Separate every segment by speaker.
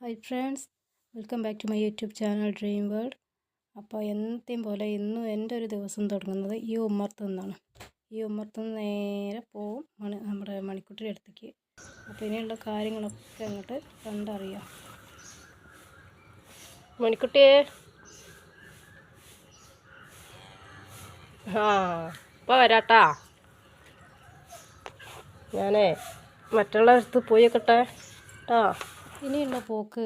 Speaker 1: Hi friends welcome back to my YouTube channel dream world അപ്പോൾ എന്നത്തെയും പോലെ ഇന്നും എന്റെ ഒരു ദിവസം തുടങ്ങുന്നത് ഈ ഉമ്മർത്ത് നിന്നാണ്. ഈ ഉമ്മർത്ത് നിന്ന് നേരെ പോവും മണി നമ്മുടെ മണിക്കുട്ടിയുടെ അടുത്തേക്ക്. അപ്പോൾ ഇനിയുള്ള കാര്യങ്ങളൊക്കെ അങ്ങോട്ട് കണ്ടറിയാം.
Speaker 2: മണിക്കുട്ടിയെ. ആ ഇപ്പം വരാട്ടാ. ഞാനേ മറ്റുള്ള അടുത്ത് പോയിക്കട്ടെ കേട്ടോ
Speaker 1: ഇനിയുള്ള പോക്ക്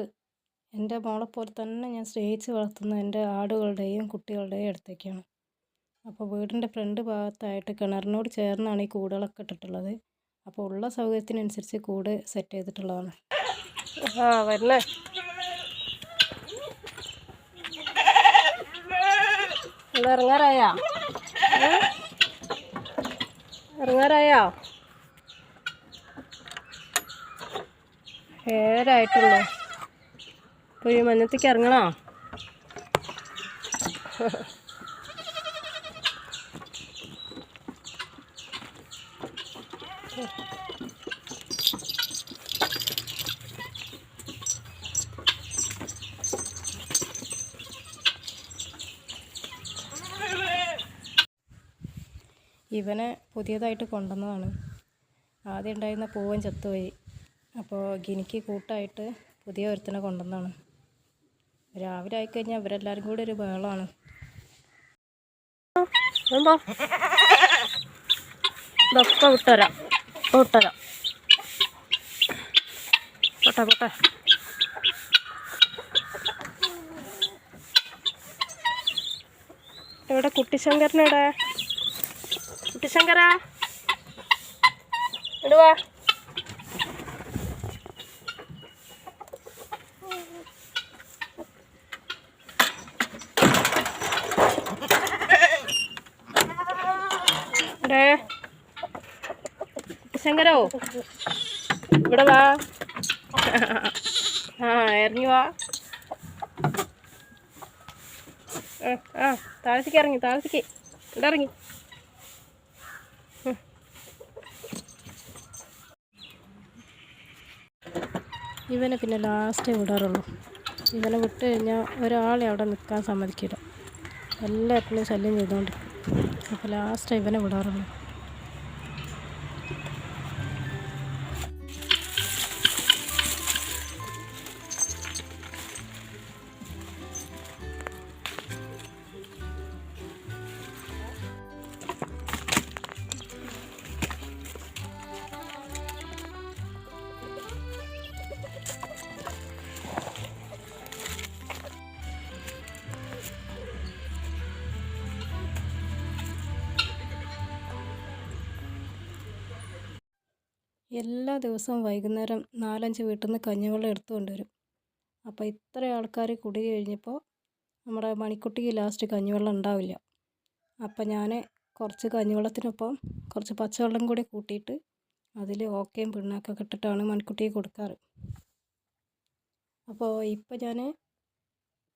Speaker 1: എന്റെ മോളെപ്പോലെ പോലെ തന്നെ ഞാൻ സ്നേഹിച്ച് വളർത്തുന്ന എന്റെ ആടുകളുടെയും കുട്ടികളുടെയും അടുത്തേക്കാണ്. അപ്പോൾ വീടിന്റെ ഫ്രണ്ട് ഭാഗത്തായിട്ട് കിണറിനോട് ചേർന്നാണ് ഈ കൂടുകളൊക്കെ ഇട്ടിട്ടുള്ളത്. അപ്പോൾ ഉള്ള സൗകര്യത്തിനനുസരിച്ച് കൂട് സെറ്റ് ചെയ്തിട്ടുള്ളതാണ്.
Speaker 2: ആ വരണേ ഇറങ്ങാറായോ? ഇറങ്ങാറായാ? ഏ? ഇറങ്ങാറായോ ഏഴരായിട്ടുള്ളൂ. അപ്പോൾ ഈ മഞ്ഞത്തേക്ക് ഇറങ്ങണോ?
Speaker 1: ഇവനെ പുതിയതായിട്ട് കൊണ്ടുവന്നതാണ്. ആദ്യം ഉണ്ടായിരുന്ന പൂവൻ ചത്തുപോയി. അപ്പോൾ ഗിനിക്ക് കൂട്ടായിട്ട് പുതിയ ഒരുത്തനെ കൊണ്ടുവന്നാണ് രാവിലെ ആയിക്കഴിഞ്ഞാൽ ഇവരെല്ലാവരും കൂടി ഒരു ബഹളമാണ്.
Speaker 2: എവിടെ കുട്ടിശങ്കരനെവിടെ? കുട്ടിശങ്കരാ? ഇടുവാ ഇവിടെ ശങ്കരോ? ഇവിടെ വാ. ആ ഇറങ്ങി വാ. ആ, താഴത്തേക്ക് ഇറങ്ങി താഴത്തേക്ക്. ഇവിടെ ഇറങ്ങി.
Speaker 1: ഇവനെ പിന്നെ ലാസ്റ്റേ വിടാറുള്ളൂ. ഇവനെ വിട്ട് കഴിഞ്ഞാൽ ഒരാളെ അവിടെ നിൽക്കാൻ സമ്മതിക്കില്ല. എല്ലാത്തിനും ശല്യം ചെയ്തുകൊണ്ട് അപ്പോൾ ലാസ്റ്റ് ഇവനെ വിടാറുള്ളൂ. എല്ലാ ദിവസവും വൈകുന്നേരം നാലഞ്ച് വീട്ടിൽ നിന്ന് കഞ്ഞിവെള്ളം എടുത്തുകൊണ്ട് വരും അപ്പോൾ ഇത്ര ആൾക്കാർ കുടി കഴിഞ്ഞപ്പോൾ നമ്മുടെ മണിക്കുട്ടിക്ക് ലാസ്റ്റ് കഞ്ഞിവെള്ളം ഉണ്ടാവില്ല. അപ്പോൾ ഞാൻ കുറച്ച് കഞ്ഞിവെള്ളത്തിനൊപ്പം കുറച്ച് പച്ചവെള്ളം കൂടി കൂട്ടിയിട്ട് അതിൽ ഓക്കയും പിണ്ണാക്കൊക്കെ ഇട്ടിട്ടാണ് മണിക്കുട്ടിക്ക് കൊടുക്കാറ്. അപ്പോൾ ഇപ്പോൾ ഞാൻ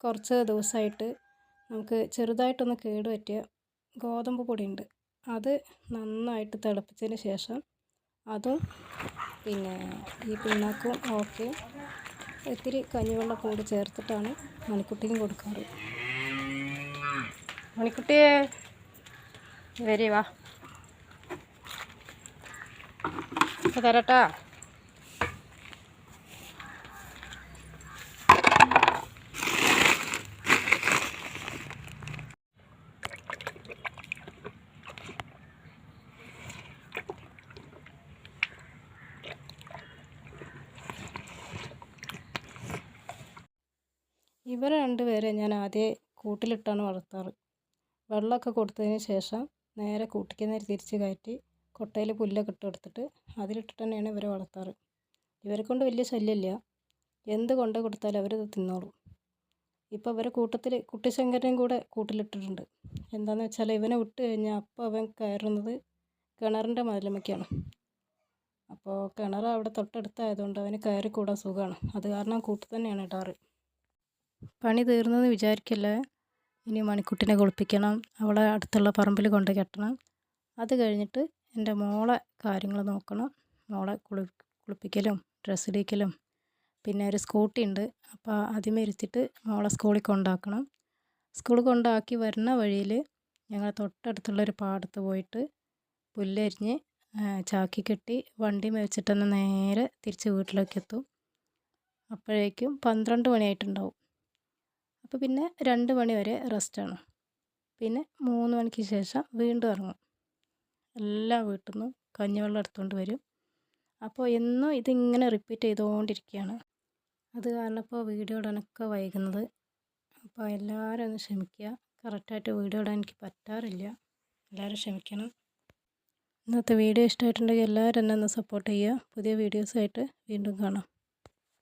Speaker 1: കുറച്ച് ദിവസമായിട്ട് നമുക്ക് ചെറുതായിട്ടൊന്ന് കേട് പറ്റിയ ഗോതമ്പ് പൊടിയുണ്ട്. അത് നന്നായിട്ട് തിളപ്പിച്ചതിന് ശേഷം അതും പിന്നെ ഈ പിണ്ണാക്കും ഒക്കെ ഇത്തിരി കഞ്ഞിവെള്ളം കൂടെ ചേർത്തിട്ടാണ് മണിക്കുട്ടിക്കും കൊടുക്കാറ്.
Speaker 2: മണിക്കുട്ടിയെ വരി വാ. ഇപ്പൊ തരട്ടാ.
Speaker 1: ഇവരെ രണ്ടുപേരെ ഞാൻ ആദ്യം കൂട്ടിലിട്ടാണ് വളർത്താറ്. വെള്ളമൊക്കെ കൊടുത്തതിന് ശേഷം നേരെ കൂട്ടിക്ക് നേരെ തിരിച്ച് കയറ്റി കൊട്ടയിൽ പുല്ലൊക്കെ ഇട്ട് കൊടുത്തിട്ട് അതിലിട്ടിട്ട് തന്നെയാണ് ഇവരെ വളർത്താറ്. ഇവരെ കൊണ്ട് വലിയ ശല്യമില്ല. എന്ത് കൊണ്ട് കൊടുത്താലും അവരത് തിന്നോളും. ഇപ്പോൾ ഇവരെ കൂട്ടത്തിൽ കുട്ടിശങ്കരനെയും കൂടെ കൂട്ടിലിട്ടിട്ടുണ്ട്. എന്താണെന്ന് വെച്ചാൽ ഇവനെ വിട്ട് കഴിഞ്ഞാൽ അപ്പോൾ അവൻ കയറുന്നത് കിണറിന്റെ മതിലമ്മയ്ക്കാണ് അപ്പോൾ കിണർ അവിടെ തൊട്ടടുത്തായതുകൊണ്ട് അവന് കയറി കൂടാൻ സുഖമാണ്. അത് കാരണം കൂട്ടിൽ തന്നെയാണ് ഇടാറ്. പണി തീർന്നെന്ന് വിചാരിക്കല്ലേ? ഇനി മണിക്കുട്ടിനെ കുളിപ്പിക്കണം അവളെ അടുത്തുള്ള പറമ്പിൽ കൊണ്ട് കെട്ടണം. അത് കഴിഞ്ഞിട്ട് എന്റെ മോളെ കാര്യങ്ങൾ നോക്കണം. മോളെ കുളി കുളിപ്പിക്കലും ഡ്രസ്സ് ഇടിക്കലും. പിന്നെ ഒരു സ്കൂട്ടി ഉണ്ട്. അപ്പോൾ ഇരുത്തിയിട്ട് മോളെ സ്കൂളിൽ കൊണ്ടാക്കണം. സ്കൂളിൽ കൊണ്ടാക്കി വരുന്ന വഴിയിൽ ഞങ്ങൾ തൊട്ടടുത്തുള്ളൊരു പാടത്ത് പോയിട്ട് പുല്ലരിഞ്ഞ് ചാക്കി കെട്ടി വണ്ടി തന്നെ നേരെ തിരിച്ച് വീട്ടിലേക്ക് എത്തും. അപ്പോഴേക്കും പന്ത്രണ്ട് മണിയായിട്ടുണ്ടാവും. അപ്പോൾ പിന്നെ രണ്ട് മണി വരെ റെസ്റ്റാണ് പിന്നെ മൂന്ന് മണിക്ക് ശേഷം വീണ്ടും ഇറങ്ങും. എല്ലാ വീട്ടിൽ നിന്നും കഞ്ഞിവെള്ളം എടുത്തുകൊണ്ട് വരും. അപ്പോൾ എന്നും ഇതിങ്ങനെ റിപ്പീറ്റ് ചെയ്തുകൊണ്ടിരിക്കുകയാണ് അത് കാരണം ഇപ്പോൾ വീഡിയോ ഇടാനൊക്കെ വൈകുന്നത്. അപ്പോൾ എല്ലാവരും ഒന്ന് ക്ഷമിക്കുക. കറക്റ്റായിട്ട് വീഡിയോ ഇടാൻ എനിക്ക് പറ്റാറില്ല. എല്ലാവരും ക്ഷമിക്കണം. ഇന്നത്തെ വീഡിയോ ഇഷ്ടമായിട്ടുണ്ടെങ്കിൽ എല്ലാവരും എന്നെ ഒന്ന് സപ്പോർട്ട് ചെയ്യുക. പുതിയ വീഡിയോസായിട്ട് വീണ്ടും കാണാം.